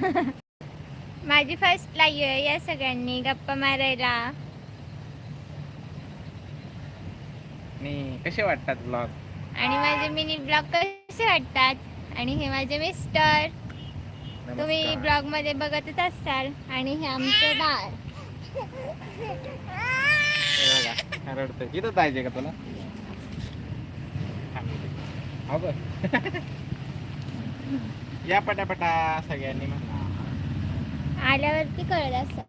माझी first live आहे या सगळ्यांनी गप्पा मारायला. आणि कसे वाटतात ब्लॉग आणि माझे मिनी ब्लॉग कसे वाटतात? आणि हे माझे मिस्टर तुम्ही ब्लॉगमध्ये बघतच असाल. आणि हे आमचं बाळ. रडतोय? इथं जायचे का तुला? हो या पटापटा सगळ्यांनी म्हणा. आल्यावरती कळत असं.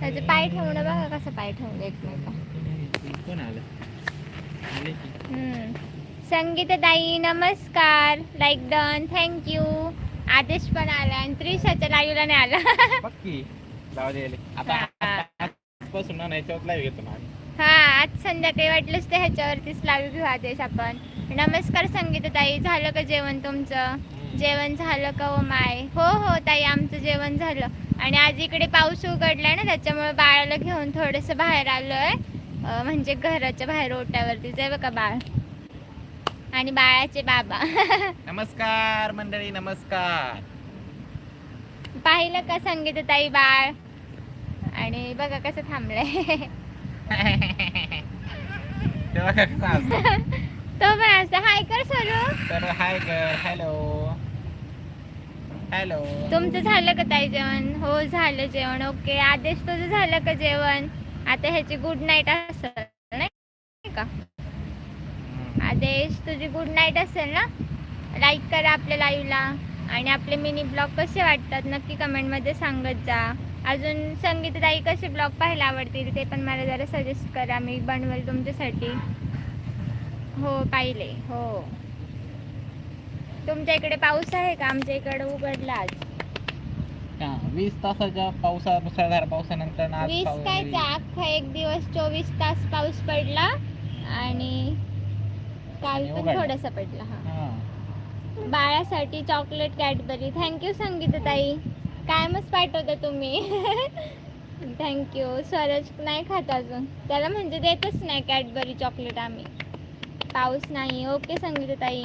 त्याचे पाय ठेवणं बघा कसं पाय ठेवलं एकमेका कोण आलं. संगीता ताई नमस्कार. लाईक डन थँक्यू आदेश पण आला आणि त्रिशाच्या लाईव्हला नाही आला. बघ की जाऊ दे. आता आजपासून ना याच्यावर लाईव्ह घेतो ना आम्ही. हा आज संध्याकाळी वाटलंच तर ह्याच्यावरतीच लाईव्ह घेऊ आदेश आपण. नमस्कार संगीता ताई झालं का जेवण तुमचं? जेवण झालं का ओ माय? हो हो ताई आमचं जेवण झालं. आणि आज इकडे पाऊस उघडलाय ना त्याच्यामुळे बाळाला घेऊन थोडंसं बाहेर आलोय. अं, म्हणजे घराच्या बाहेर ओट्यावरती. जाय बघा बाळ. आणि बाळाचे बाबा. नमस्कार मंडळी नमस्कार. पाहिलं का संगीत ताई बाळ? आणि बघा कसं थांबलंय. तेव्हा कसं असतं? तो पण असं हाय कर सरू तर हाय कर हॅलो हॅलो तुमचं झालं का ताई जेवण? हो झालं जेवण. ओके आदेश तुझं झालं का जेवण? आता ह्याची गुड नाईट असेल नाही का? आदेश तुझी गुड नाईट असेल ना लाईक करा आपल्या लाईव्हला आणि आपले मिनी ब्लॉग कसे वाटतात नक्की कमेंटमध्ये सांगत जा. अजून संगीतताई कसे ब्लॉग पाहायला आवडतील ते पण मला जरा सजेस्ट करा. मी बनवेल तुमच्यासाठी. हो पाहिले. हो. तुमच्या इकडे पाऊस आहे का? आमच्या इकडे उघडला आज. हा, वीस तासाच्या पावसा मुसळधार पावसानंतर आज वीस काय अख्खा एक दिवस चोवीस तास पाऊस पडला. आणि काल आणि पण. थोडासा पडला हा. हा. बाळासाठी चॉकलेट कॅडबरी. थँक्यू संगीताताई कायमच पाठवता तुम्ही. थँक्यू स्वराज नाही खात अजून. त्याला म्हणजे देतच नाही कॅडबरी चॉकलेट आम्ही. पाऊस नाही. ओके संगीताताई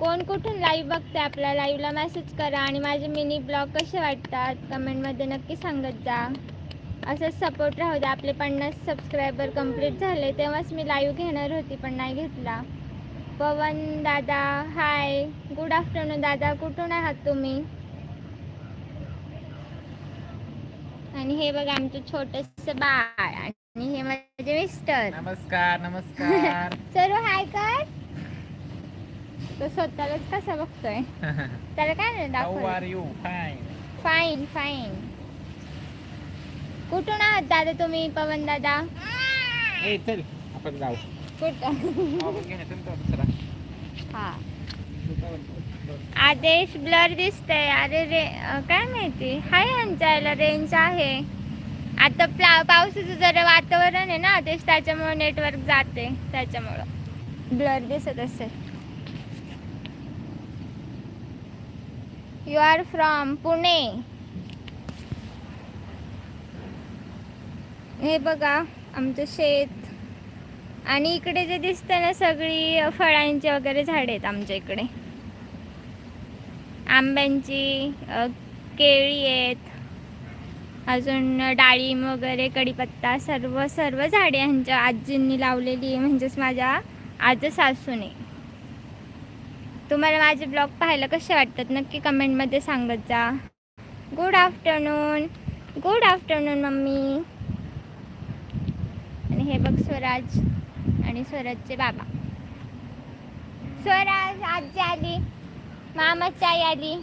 कोण कुठून लाईव्ह बघते आपल्या लाईव्हला मेसेज करा आणि माझे मिनी ब्लॉग कसे वाटतात? कमेंटमध्ये नक्की सांगत जा. असंच सपोर्ट राहू द्या आपले पन्नास सबस्क्रायबर कंप्लीट झाले तेव्हाच मी लाईव्ह घेणार होती पण नाही घेतला. पवन दादा हाय गुड आफ्टरनून दादा कुठून आहात तुम्ही? आणि हे बघा आमचं छोटस बाळ आणि हे माझे मिस्टर नमस्कार नमस्कार. सर्व हाय कर. तो स्वतःलाच कसा बघतोय? त्याला काय नाही दाखव यू फाईन फाईन फाईन कुठून आहात दादा तुम्ही पवन दादा? ए चल आपण जाऊ. कुठं? आपण घेण्यातून तो दुसरा. हा. आदेश ब्लर दिसतंय. अरे रे अं, काय माहिती? हाय ह्यांच्या याला रेंज आहे. आता प्ला पावसाचं जरा वातावरण आहे ना आदेश त्याच्यामुळे नेटवर्क जाते. त्याच्यामुळं. ब्लर दिसत असेल. You are from Pune. हे बघा आमचं शेत. आणि इकडे जे दिसतं ना सगळी फळांची वगैरे झाडे आहेत आमच्या इकडे. आंब्यांची केळी आहेत. अजून डाळिंब वगैरे कढीपत्ता सर्व सर्व झाडे ह्यांच्या आजींनी लावलेली आहे. म्हणजेच माझ्या आज सासूने. तुम्हाला माझे ब्लॉग पाहायला कसे वाटतात नक्की कमेंटमध्ये सांगत जा. Good afternoon. Good afternoon mummy. हे बघ स्वराज आणि स्वराजचे बाबा. स्वराज आजी आली मामाची आई आली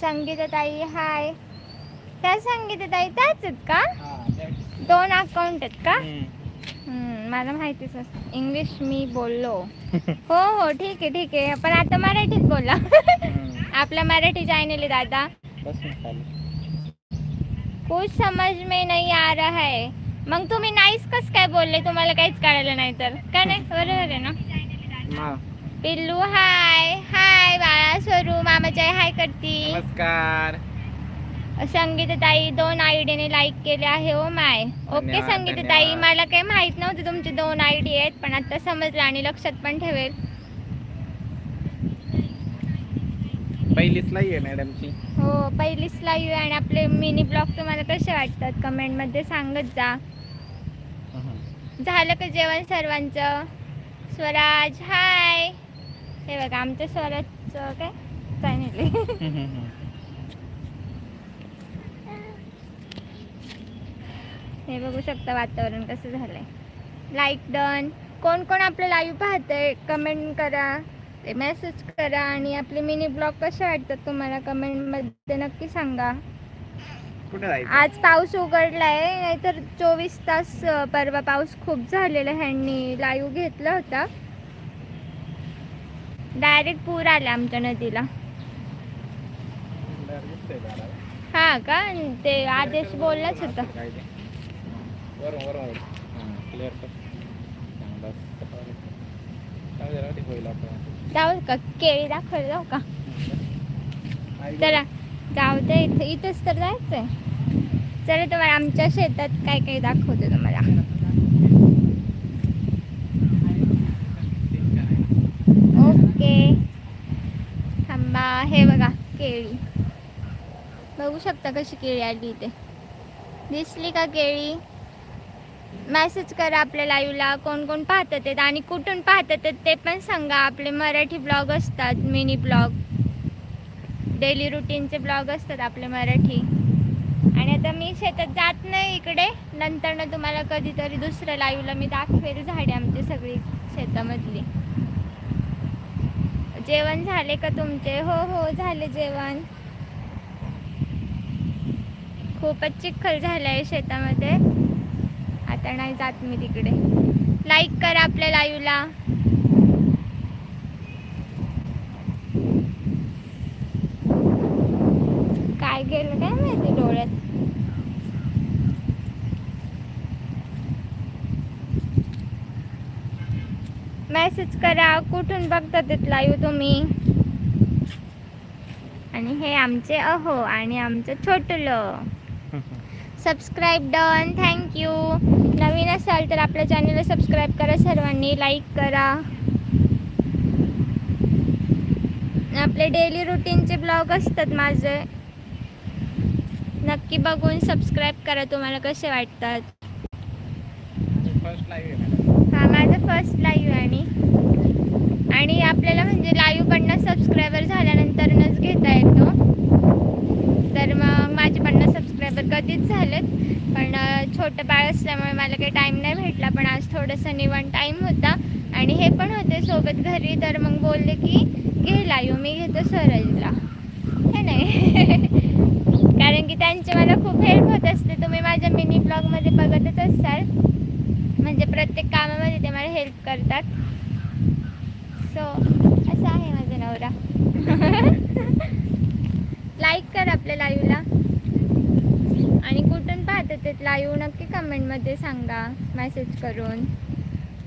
संगीताताई हाय. त्या संगीताताई त्याच आहेत का? हा, दोन अकाउंट आहेत का? मला माहितीच नसतं. इंग्लिश मी बोललो. हो हो ठीक आहे ठीक आहे. पण आता मराठीत बोला. हम्म. आपला मराठी चॅनल दादा. कुछ समझ में नहीं आ रहा है. मग तुम्ही नाहीच कस काय बोलले? तुम्हाला काहीच कळालं नाही तर. काय नाही बरोबर आहे ना? पिल्लू हाय हाय बाळा स्वरू मामाची आई हाय करती. नमस्कार. संगीता ताई दोन आयडीने लाईक केले आहे ओ माय. ओके धन्यवाद, संगीता ताई धन्यवाद. मला काही माहीत नव्हतं तुमचे दोन आयडी आहेत पण आता समजलं आणि लक्षात पण ठेवेल. पहिलीच लाई आहे मॅडमची. हो पहिलीच लाईव्ह आणि आपले मिनी ब्लॉग तुम्हाला कसे वाटतात? कमेंटमध्ये सांगत जा. झालं का जेवण सर्वांचं? स्वराज हाय हे बघा आमचं स्वराजचं काय? काय नाही. हे बघू शकता वातावरण कसं झालंय. लाईक डन कोण कोण आपलं लाईव्ह पाहतंय कमेंट करा. ते मेसेज करा आणि आपले मिनी ब्लॉग कसे वाटतात तुम्हाला कमेंटमध्ये नक्की सांगा. आज पाऊस उघडलाय नाहीतर चोवीस तास परवा पाऊस खूप झालेला ह्यांनी लाईव्ह घेतला होता. डायरेक्ट पूर आला आमच्या नदीला. हा का? ते आदेश बोललाच होता. कर. हां, बस. जाऊ का केळी जाऊ का आई चला जाऊ दे इथं इथंच तर जायचंय चला तुम्हाला आमच्या शेतात काय काय दाखवते तुम्हाला ओके थांबा हे बघा केळी बघू शकता कशी केळी आली इथे दिसली का केळी मेसेज करा आपल्या लाईव्हला कोण कोण पाहतात आहेत आणि कुठून पाहतात ते पण सांगा. आपले मराठी ब्लॉग असतात मिनी ब्लॉग डेली रुटीनचे ब्लॉग असतात आपले मराठी. आणि आता मी शेतात जात नाही इकडे. नंतर ना तुम्हाला कधीतरी दुसऱ्या लाईव्हला मी दाखवेल झाडे आमची सगळी शेतामधली. जेवण झाले का तुमचे? हो हो झाले जेवण. खूपच चिखल झालाय शेतामध्ये. आता नाही जात मी तिकडे. लाईक करा आपल्या लाईव्हला. काय गेलं काय माहिती डोळ्यात? मेसेज करा. कुठून बघता ते लाईव्ह तुम्ही? आणि हे आमचे अहो आणि आमचं छोटलं. सबस्क्राईब डन थँक्यू नवीन असाल तर आपल्या चॅनलला सबस्क्राईब करा सर्वांनी लाईक करा. आपले डेली रुटीनचे ब्लॉग असतात माझे. नक्की बघून सबस्क्राईब करा तुम्हाला कसे वाटतात. हा माझा फर्स्ट लाईव्ह आणि. आणि आपल्याला म्हणजे लाईव्ह पन्नास सबस्क्रायबर झाल्यानंतरच घेता येतो. तर मग माझे पन्नास सबस्क्रायबर कधीच झालेत पण छोटं बाळ असल्यामुळे मला काही टाईम नाही भेटला. पण आज थोडंसं निवांत टाईम होता. आणि हे पण होते सोबत घरी. तर मग बोलले की घे लाईव्ह मी घेतो सरजला हे नाही कारण की त्यांचे मला खूप हेल्प होत असते. तुम्ही माझ्या मिनी ब्लॉगमध्ये बघतच असाल. म्हणजे प्रत्येक कामामध्ये ते मला हेल्प करतात. सो असं आहे माझा नवरा. लाईक कर आपल्या लाईव्हला आणि कुठून पाहतात ते लाईव्ह नक्की कमेंटमध्ये सांगा. मेसेज करून.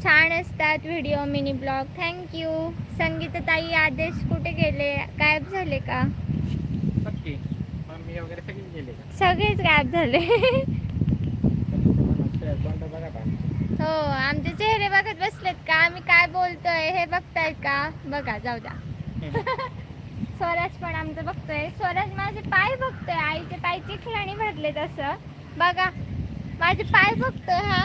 छान असतात video mini blog thank you संगीताताई Adesh कुठे गेले? गायब झाले का? सगळेच गायब झाले. हो आमचे चेहरे बघत बसलेत का? आम्ही काय बोलतोय हे बघतायत का? बघा जाऊ द्या. स्वराज पण आमचं बघतोय. स्वराज माझे पाय बघतोय. आईचे पाय चिखलाने भरले तसं बघा माझे पाय बघतोय हा.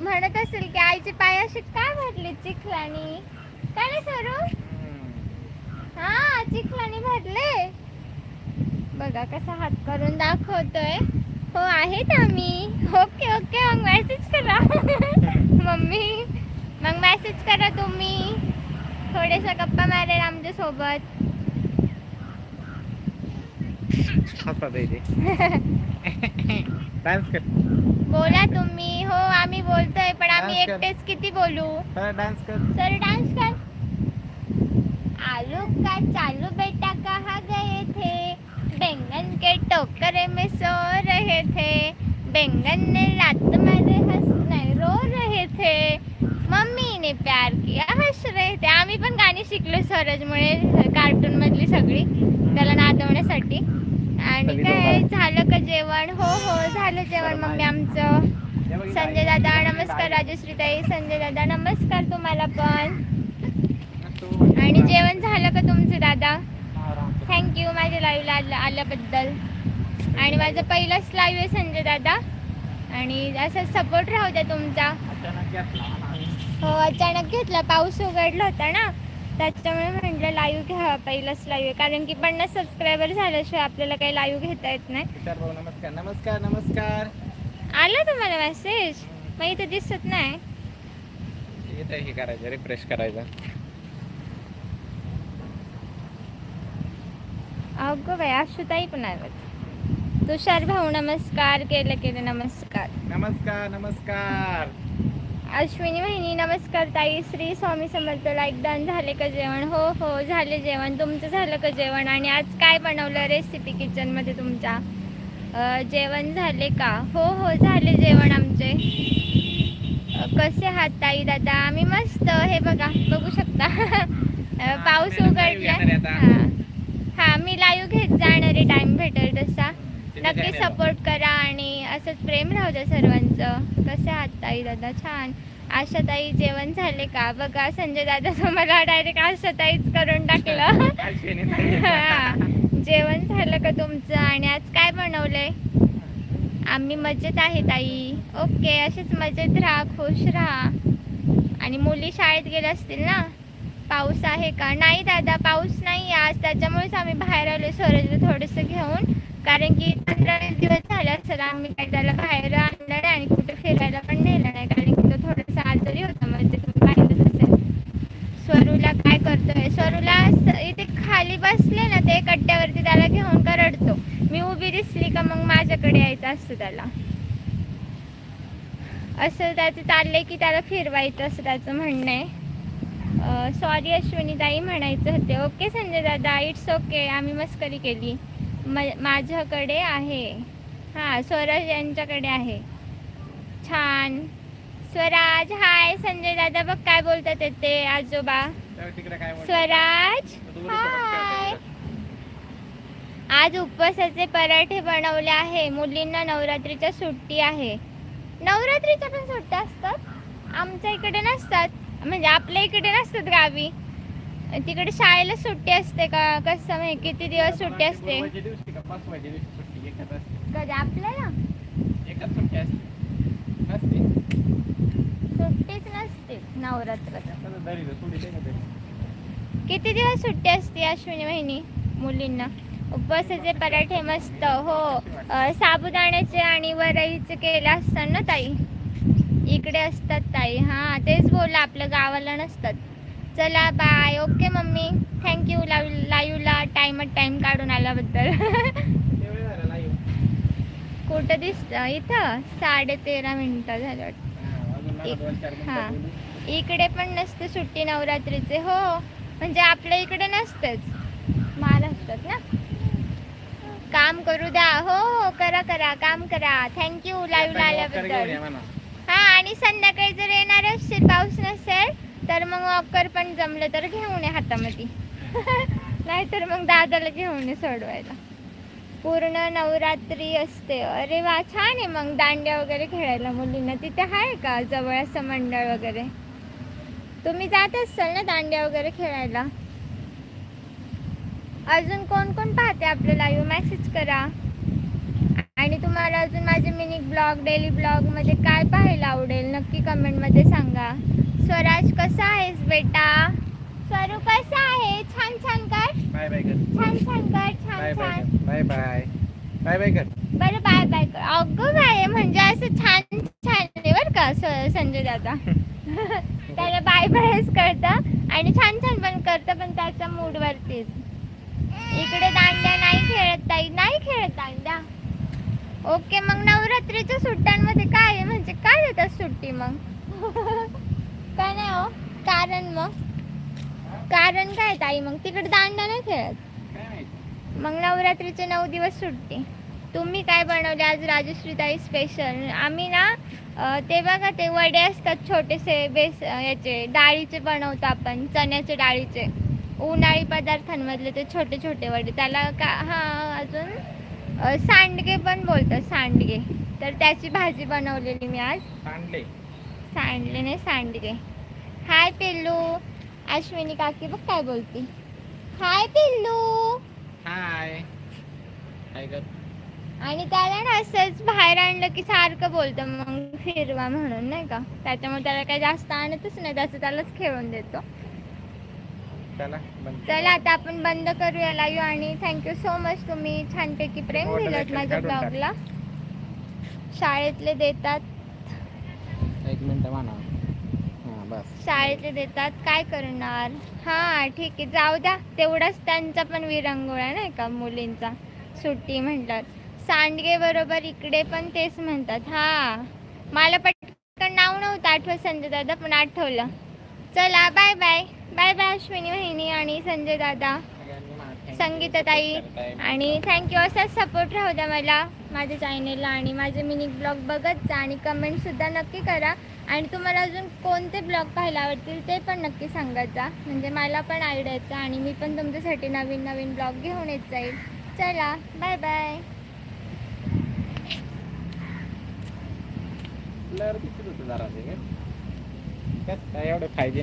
म्हणत असेल की आईचे पाय असे काय भरले चिखलानी? काय नाही सरू? हा चिखलानी भरले. बघा कसा हात करून दाखवतोय. हो आहेत आम्ही. ओके ओके मग मेसेज करा. मम्मी मग मेसेज करा तुम्ही. थोडेसा गप्पा मारेल आमच्यासोबत. डान्स कर. बोला तुम्ही. हो आम्ही बोलतोय पण आम्ही Dance कर. एकटेच किती बोलू? डान्स कर. सर डांस कर. आलू का चालू बेटा कहाँ गए थे? बैंगन के टोकरे में सो रहे थे। बैंगन ने रात मेरे हंसने रो रहे थे। मम्मी ने प्यार किया हंस रहे थे। आम्ही पण गाणी शिकलो स्वराजमुळे कार्टून मधली सगळी त्याला नादवण्यासाठी. आणि काय. झालं का जेवण? हो हो झालं जेवण मम्मी आमचं. संजय दादा नमस्कार राजश्रीताई संजय दादा नमस्कार तुम्हाला पण. आणि जेवण झालं का तुमचं दादा? थँक्यू माझ्या लाईव्हला आल्या आल्याबद्दल. आणि माझं पहिलंच लाईव्ह आहे संजय दादा. आणि असं सपोर्ट राहू द्या तुमचा. हो अचानक घेतला. पाऊस उघडला होता ना. त्याच्यामुळे म्हटलं लाईव्ह घ्या पहिलंच लाईव्ह आहे. कारण की पन्नास सबस्क्रायबर झाल्याशिवाय आपल्याला काही लाईव्ह घेता येत नाही. भाऊ नमस्कार नमस्कार नमस्कार. आला तुम्हाला मेसेज मग इथे दिसत नाही. इथं हे करायचं? रिफ्रेश करायचं. अगं बाई आशुताई पण आहेत तुषार भाऊ नमस्कार केलं केलं नमस्कार. नमस्कार नमस्कार. अश्विनी वहिनी नमस्कार ताई. श्री स्वामी समर्थ लाईक दान झाले का जेवण? हो हो झाले जेवण. तुमचं झालं का जेवण? आणि आज काय बनवलं रेसिपी किचनमध्ये तुमच्या? जेवण झाले का? हो हो झाले जेवण आमचे. कसे आहात ताई दादा? आम्ही मस्त. हे बघा बघू शकता. पाऊस उघडला. हा. हा मी लाईव्ह घेत जाणार टाइम भेटेल. नक्की. सपोर्ट करा आणि असंच प्रेम राहू द्या सर्वांचं. कसे आहात ताई दादा? छान. आशाताई जेवण झाले का? बघा संजय दादा तुम्हाला डायरेक्ट आशाताईच करून टाकलं. हा. जेवण झालं का तुमचं? आणि आज काय बनवलंय? आम्ही मजेत आहे ताई. ओके अशीच मजेत राहा खुश राहा. आणि मुली शाळेत गेल्या असतील ना? पाऊस आहे का? नाही दादा पाऊस नाही आज त्याच्यामुळेच आम्ही बाहेर आलो स्वराजला थोडंसं घेऊन. कारण की चला आम्ही काय त्याला बाहेर आणलं नाही आणि कुठे फिरायला पण नेलं नाही कारण की तो थोडासा आजारी होता म्हणजे तुम्ही पाहिलंच असेल. स्वरूला काय करतोय? स्वरूला इथे खाली बसले ना ते कट्ट्यावरती त्याला घेऊन का रडतो मी उभी दिसली का मग माझ्याकडे यायचं असतं त्याला. असं त्याचं चाललंय की त्याला फिरवायचं असं त्याचं म्हणणं आहे सॉरी अश्विनी ताई म्हणायचं होते. ओके संजय दादा इट्स ओके आम्ही मस्करी केली. म माझ्याकडे आहे. हां स्वराज यांच्याकडे आहे. छान. स्वराज हाय संजय दादा बघ काय बोलतात ते- आजोबा? स्वराज हाय. आज उपवासाचे पराठे बनवले आहे. मुलींना नवरात्रीच्या सुट्टी आहे. नवरात्रीच्या पण सुट्ट्या असतात. आमच्या इकडे नसतात. म्हणजे आपल्या इकडे नसतात गावी. तिकडे शाळेला सुट्टी असते का? कसं म्हणजे किती दिवस सुट्टी असते. कधी आपल्याला? एकच सुट्टी असते. नसते. सुट्टीच नसते. नवरात्रात तसं धरी तर सोडी दे ना तरी. किती दिवस सुट्टी असते अश्विनी वहिनी? मुलींना. उपवासाचे पराठे मस्त. हो. अं, साबुदाण्याचे आणि वरईचे केले असतात ना ताई? इकडे असतात ताई. हां तेच बोला आपल्या गावाला नसतात. चला bye okay mummy. Thank you live लाईव्हला टाइम टाइम काढून आल्याबद्दल किती वेळ झाला live? कुठं दिसतं इथं साडे तेरा मिनिटं झालं वाटतं. हा. इकडे पण नसते सुट्टी नवरात्रीचे हो. म्हणजे आपल्या इकडे नसतेच. महाराष्ट्रात ना. काम करू द्या. हो हो करा करा काम करा. थँक्यू लाईव्ह आल्याबद्दल. हा आणि संध्याकाळी जर येणार असशील पाऊस नसेल तर मग वॉकर पण जमलं तर घेऊन ये हातामध्ये. नाहीतर मग दादाला घेऊन ये सोडवायला. पूर्ण नवरात्री असते. अरे वा छान आहे मग दांड्या वगैरे खेळायला मुलींना. तिथे आहे का जवळ असं मंडळ वगैरे? तुम्ही जात असाल ना दांड्या वगैरे खेळायला? अजून कोण कोण पाहते आपलं लाईव्ह मेसेज करा. आणि तुम्हाला अजून माझे मिनी ब्लॉग डेली ब्लॉगमध्ये काय पाहायला आवडेल नक्की कमेंटमध्ये सांगा. स्वराज कसा आहेस बेटा? स्वरू कसा आहे? छान छान कर. छान छान कर छान छान. बाय बाय बाय बाय कर बरं बाय बाय कर अगं बाय म्हणजे असं छान छान आहे बरं का स- संजय दादा. त्याला बाय बायच करतं आणि छान छान पण करतं पण त्याच्या मूडवरतीच इकडे दांड्या नाही खेळत ताई नाही खेळत दांड्या. ओके मग नवरात्रीच्या सुट्ट्यांमध्ये काय आहे? म्हणजे काय देतात सुट्टी मग? काय नाही हो? कारण मग? कारण काय ताई मग? तिकडे दांड्या नाही खेळत? मग नवरात्रीचे नऊ दिवस सुट्टी. तुम्ही काय बनवले? आज राजश्रीताई स्पेशल आम्ही ना ते बघा ते वडे असतात छोटेसे बेस याचे डाळीचे बनवतो आपण चण्याचे डाळीचे. उन्हाळी पदार्थांमधले ते छोटे छोटे वडे. त्याला का हां अजून सांडगे पण बोलतात सांडगे. तर त्याची भाजी बनवलेली मी आज. सांडले. सांडले नाही सांडगे. हाय पिल्लू. अश्विनी काकी बघ काय बोलती. हाय पिल्लू. हाय हाय कर आणि त्याला ना असंच बाहेर आणलं की सारखं बोलतं मग फिरवा म्हणून नाही का? त्याच्यामुळे त्याला काही जास्त आणतच नाही त्याचं त्यालाच खेळून देतो. चला बंद चला आता आपण बंद करूया लाईव्ह आणि थँक्यू सो मच तुम्ही छानपैकी प्रेम दिलं माझ्या. ब्लॉगला शाळेतले देतात. एक मिनिट म्हणा बस शाळेतले देतात काय करणार? हा ठीक आहे. जाऊ द्या. तेवढाच त्यांचा पण विरंगुळा नाही का मुलींचा. सुट्टी म्हणतात सांडगे बरोबर इकडे पण तेच म्हणतात. हा. मला पटकन नाव नव्हतं आठवत संजय दादा पण आठवलं. चला bye bye bye bye Ashwini बहिणी आणि संजय दादा. संगीताताई. आणि थँक्यू असाच सपोर्ट राहू द्या मला माझ्या चॅनेलला आणि माझे मिनी ब्लॉग बघत जा आणि कमेंटसुद्धा नक्की करा. आणि तुम्हाला अजून कोणते ब्लॉग पाहायला आवडतील ते पण नक्की सांगत जा. म्हणजे मला पण आयडिया येतं आणि मी पण तुमच्यासाठी नवीन नवीन ब्लॉग घेऊन येत जाईल. चला बाय बाय. एवढं फाय जी